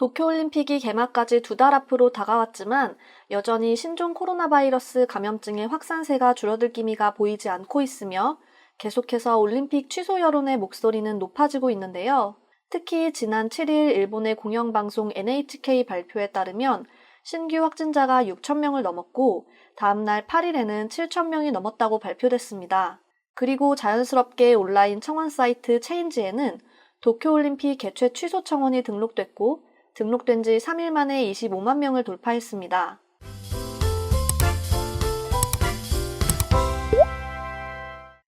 도쿄올림픽이 개막까지 두 달 앞으로 다가왔지만 여전히 신종 코로나 바이러스 감염증의 확산세가 줄어들 기미가 보이지 않고 있으며 계속해서 올림픽 취소 여론의 목소리는 높아지고 있는데요. 특히 지난 7일 일본의 공영방송 NHK 발표에 따르면 신규 확진자가 6,000명을 넘었고 다음날 8일에는 7,000명이 넘었다고 발표됐습니다. 그리고 자연스럽게 온라인 청원 사이트 체인지에는 도쿄올림픽 개최 취소 청원이 등록됐고 등록된 지 3일 만에 25만 명을 돌파했습니다.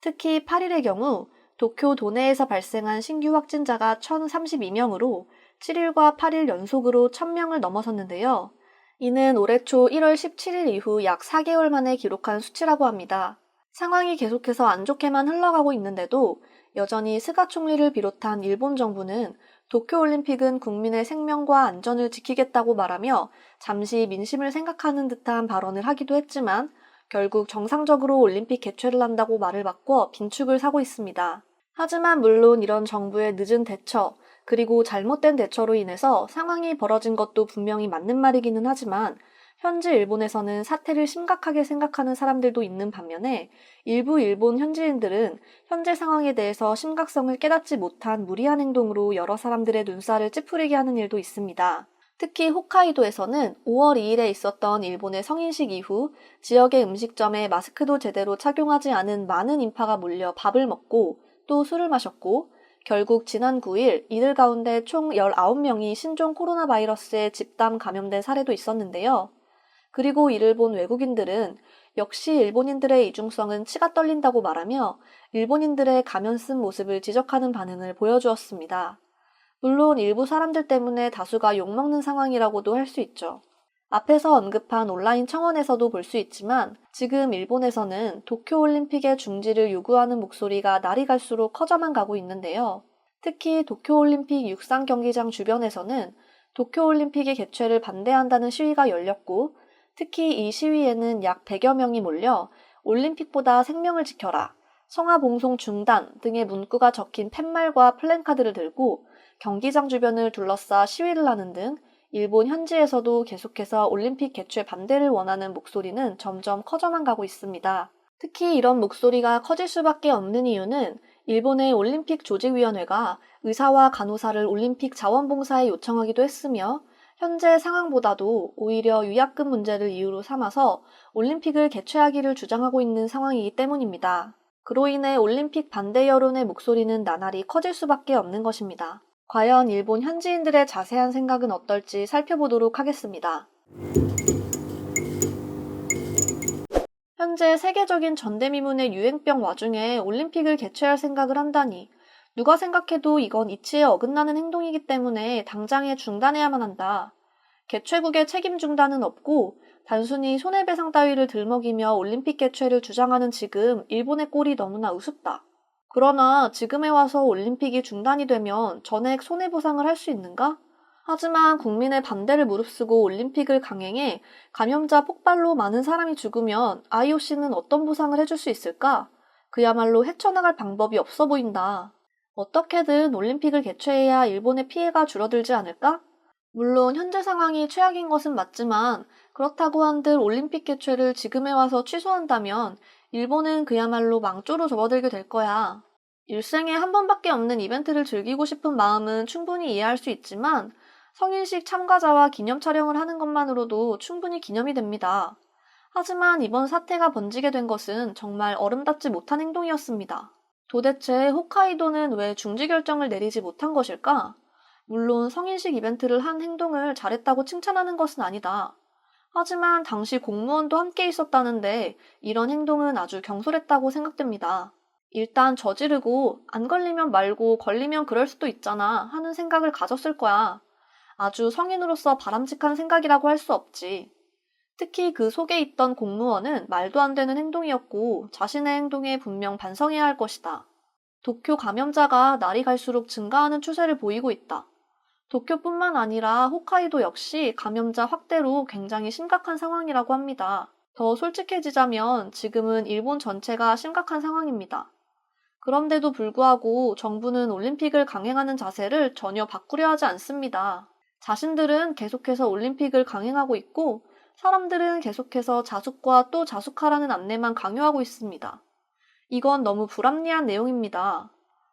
특히 8일의 경우 도쿄 도내에서 발생한 신규 확진자가 1,032명으로 7일과 8일 연속으로 1,000명을 넘어섰는데요. 이는 올해 초 1월 17일 이후 약 4개월 만에 기록한 수치라고 합니다. 상황이 계속해서 안 좋게만 흘러가고 있는데도 여전히 스가 총리를 비롯한 일본 정부는 도쿄올림픽은 국민의 생명과 안전을 지키겠다고 말하며 잠시 민심을 생각하는 듯한 발언을 하기도 했지만 결국 정상적으로 올림픽 개최를 한다고 말을 바꿔 빈축을 사고 있습니다. 하지만 물론 이런 정부의 늦은 대처, 그리고 잘못된 대처로 인해서 상황이 벌어진 것도 분명히 맞는 말이기는 하지만 현지 일본에서는 사태를 심각하게 생각하는 사람들도 있는 반면에 일부 일본 현지인들은 현재 상황에 대해서 심각성을 깨닫지 못한 무리한 행동으로 여러 사람들의 눈살을 찌푸리게 하는 일도 있습니다. 특히 홋카이도에서는 5월 2일에 있었던 일본의 성인식 이후 지역의 음식점에 마스크도 제대로 착용하지 않은 많은 인파가 몰려 밥을 먹고 또 술을 마셨고 결국 지난 9일 이들 가운데 총 19명이 신종 코로나 바이러스에 집단 감염된 사례도 있었는데요. 그리고 이를 본 외국인들은 역시 일본인들의 이중성은 치가 떨린다고 말하며 일본인들의 가면 쓴 모습을 지적하는 반응을 보여주었습니다. 물론 일부 사람들 때문에 다수가 욕먹는 상황이라고도 할 수 있죠. 앞에서 언급한 온라인 청원에서도 볼 수 있지만 지금 일본에서는 도쿄올림픽의 중지를 요구하는 목소리가 날이 갈수록 커져만 가고 있는데요. 특히 도쿄올림픽 육상 경기장 주변에서는 도쿄올림픽의 개최를 반대한다는 시위가 열렸고 특히 이 시위에는 약 100여 명이 몰려 올림픽보다 생명을 지켜라, 성화봉송 중단 등의 문구가 적힌 팻말과 플랜카드를 들고 경기장 주변을 둘러싸 시위를 하는 등 일본 현지에서도 계속해서 올림픽 개최 반대를 원하는 목소리는 점점 커져만 가고 있습니다. 특히 이런 목소리가 커질 수밖에 없는 이유는 일본의 올림픽 조직위원회가 의사와 간호사를 올림픽 자원봉사에 요청하기도 했으며 현재 상황보다도 오히려 유약금 문제를 이유로 삼아서 올림픽을 개최하기를 주장하고 있는 상황이기 때문입니다. 그로 인해 올림픽 반대 여론의 목소리는 나날이 커질 수밖에 없는 것입니다. 과연 일본 현지인들의 자세한 생각은 어떨지 살펴보도록 하겠습니다. 현재 세계적인 전대미문의 유행병 와중에 올림픽을 개최할 생각을 한다니 누가 생각해도 이건 이치에 어긋나는 행동이기 때문에 당장에 중단해야만 한다. 개최국의 책임 중단은 없고 단순히 손해배상 따위를 들먹이며 올림픽 개최를 주장하는 지금 일본의 꼴이 너무나 우습다. 그러나 지금에 와서 올림픽이 중단이 되면 전액 손해보상을 할 수 있는가? 하지만 국민의 반대를 무릅쓰고 올림픽을 강행해 감염자 폭발로 많은 사람이 죽으면 IOC는 어떤 보상을 해줄 수 있을까? 그야말로 헤쳐나갈 방법이 없어 보인다. 어떻게든 올림픽을 개최해야 일본의 피해가 줄어들지 않을까? 물론 현재 상황이 최악인 것은 맞지만 그렇다고 한들 올림픽 개최를 지금에 와서 취소한다면 일본은 그야말로 망조로 접어들게 될 거야. 일생에 한 번밖에 없는 이벤트를 즐기고 싶은 마음은 충분히 이해할 수 있지만 성인식 참가자와 기념 촬영을 하는 것만으로도 충분히 기념이 됩니다. 하지만 이번 사태가 번지게 된 것은 정말 어름답지 못한 행동이었습니다. 도대체 홋카이도는 왜 중지 결정을 내리지 못한 것일까? 물론 성인식 이벤트를 한 행동을 잘했다고 칭찬하는 것은 아니다. 하지만 당시 공무원도 함께 있었다는데 이런 행동은 아주 경솔했다고 생각됩니다. 일단 저지르고 안 걸리면 말고 걸리면 그럴 수도 있잖아 하는 생각을 가졌을 거야. 아주 성인으로서 바람직한 생각이라고 할 수 없지. 특히 그 속에 있던 공무원은 말도 안 되는 행동이었고 자신의 행동에 분명 반성해야 할 것이다. 도쿄 감염자가 날이 갈수록 증가하는 추세를 보이고 있다. 도쿄뿐만 아니라 홋카이도 역시 감염자 확대로 굉장히 심각한 상황이라고 합니다. 더 솔직해지자면 지금은 일본 전체가 심각한 상황입니다. 그런데도 불구하고 정부는 올림픽을 강행하는 자세를 전혀 바꾸려 하지 않습니다. 자신들은 계속해서 올림픽을 강행하고 있고 사람들은 계속해서 자숙과 또 자숙하라는 안내만 강요하고 있습니다. 이건 너무 불합리한 내용입니다.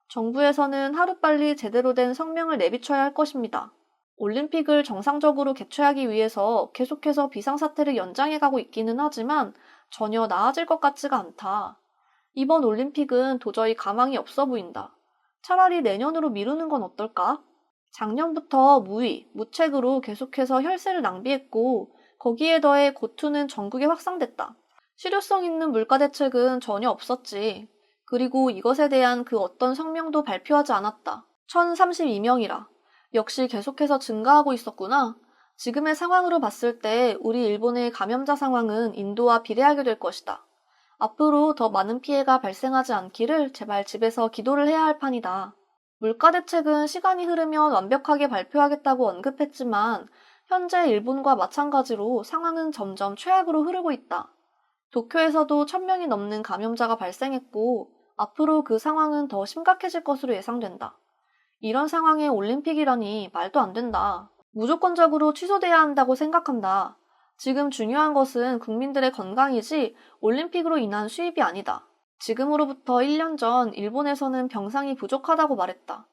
정부에서는 하루빨리 제대로 된 성명을 내비쳐야 할 것입니다. 올림픽을 정상적으로 개최하기 위해서 계속해서 비상사태를 연장해가고 있기는 하지만 전혀 나아질 것 같지가 않다. 이번 올림픽은 도저히 가망이 없어 보인다. 차라리 내년으로 미루는 건 어떨까? 작년부터 무의, 무책으로 계속해서 혈세를 낭비했고 거기에 더해 고투는 전국에 확산됐다. 실효성 있는 물가 대책은 전혀 없었지. 그리고 이것에 대한 그 어떤 성명도 발표하지 않았다. 1032명이라. 역시 계속해서 증가하고 있었구나. 지금의 상황으로 봤을 때 우리 일본의 감염자 상황은 인도와 비례하게 될 것이다. 앞으로 더 많은 피해가 발생하지 않기를 제발 집에서 기도를 해야 할 판이다. 물가 대책은 시간이 흐르면 완벽하게 발표하겠다고 언급했지만 현재 일본과 마찬가지로 상황은 점점 최악으로 흐르고 있다. 도쿄에서도 1000명이 넘는 감염자가 발생했고 앞으로 그 상황은 더 심각해질 것으로 예상된다. 이런 상황에 올림픽이라니 말도 안 된다. 무조건적으로 취소돼야 한다고 생각한다. 지금 중요한 것은 국민들의 건강이지 올림픽으로 인한 수입이 아니다. 지금으로부터 1년 전 일본에서는 병상이 부족하다고 말했다.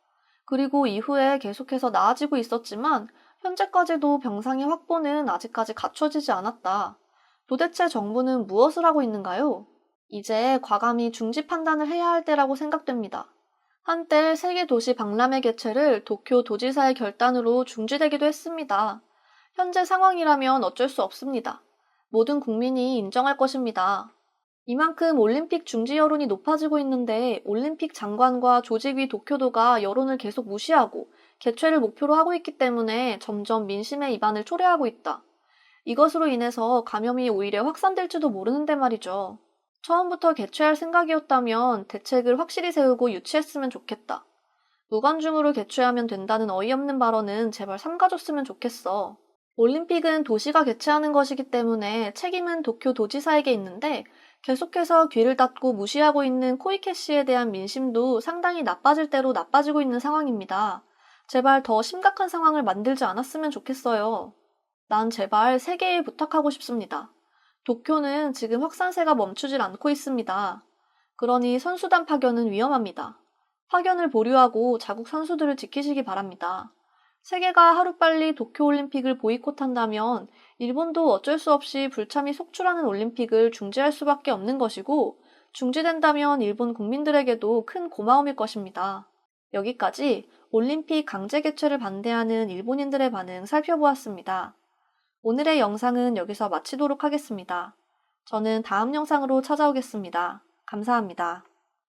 그리고 이후에 계속해서 나아지고 있었지만 현재까지도 병상의 확보는 아직까지 갖춰지지 않았다. 도대체 정부는 무엇을 하고 있는가요? 이제 과감히 중지 판단을 해야 할 때라고 생각됩니다. 한때 세계 도시 박람회 개최를 도쿄 도지사의 결단으로 중지되기도 했습니다. 현재 상황이라면 어쩔 수 없습니다. 모든 국민이 인정할 것입니다. 이만큼 올림픽 중지 여론이 높아지고 있는데 올림픽 장관과 조직위 도쿄도가 여론을 계속 무시하고 개최를 목표로 하고 있기 때문에 점점 민심의 이반을 초래하고 있다. 이것으로 인해서 감염이 오히려 확산될지도 모르는데 말이죠. 처음부터 개최할 생각이었다면 대책을 확실히 세우고 유치했으면 좋겠다. 무관중으로 개최하면 된다는 어이없는 발언은 제발 삼가줬으면 좋겠어. 올림픽은 도시가 개최하는 것이기 때문에 책임은 도쿄 도지사에게 있는데 계속해서 귀를 닫고 무시하고 있는 코이케 씨에 대한 민심도 상당히 나빠질 대로 나빠지고 있는 상황입니다. 제발 더 심각한 상황을 만들지 않았으면 좋겠어요. 난 제발 세계에 부탁하고 싶습니다. 도쿄는 지금 확산세가 멈추질 않고 있습니다. 그러니 선수단 파견은 위험합니다. 파견을 보류하고 자국 선수들을 지키시기 바랍니다. 세계가 하루빨리 도쿄올림픽을 보이콧한다면 일본도 어쩔 수 없이 불참이 속출하는 올림픽을 중지할 수밖에 없는 것이고 중지된다면 일본 국민들에게도 큰 고마움일 것입니다. 여기까지 올림픽 강제 개최를 반대하는 일본인들의 반응 살펴보았습니다. 오늘의 영상은 여기서 마치도록 하겠습니다. 저는 다음 영상으로 찾아오겠습니다. 감사합니다.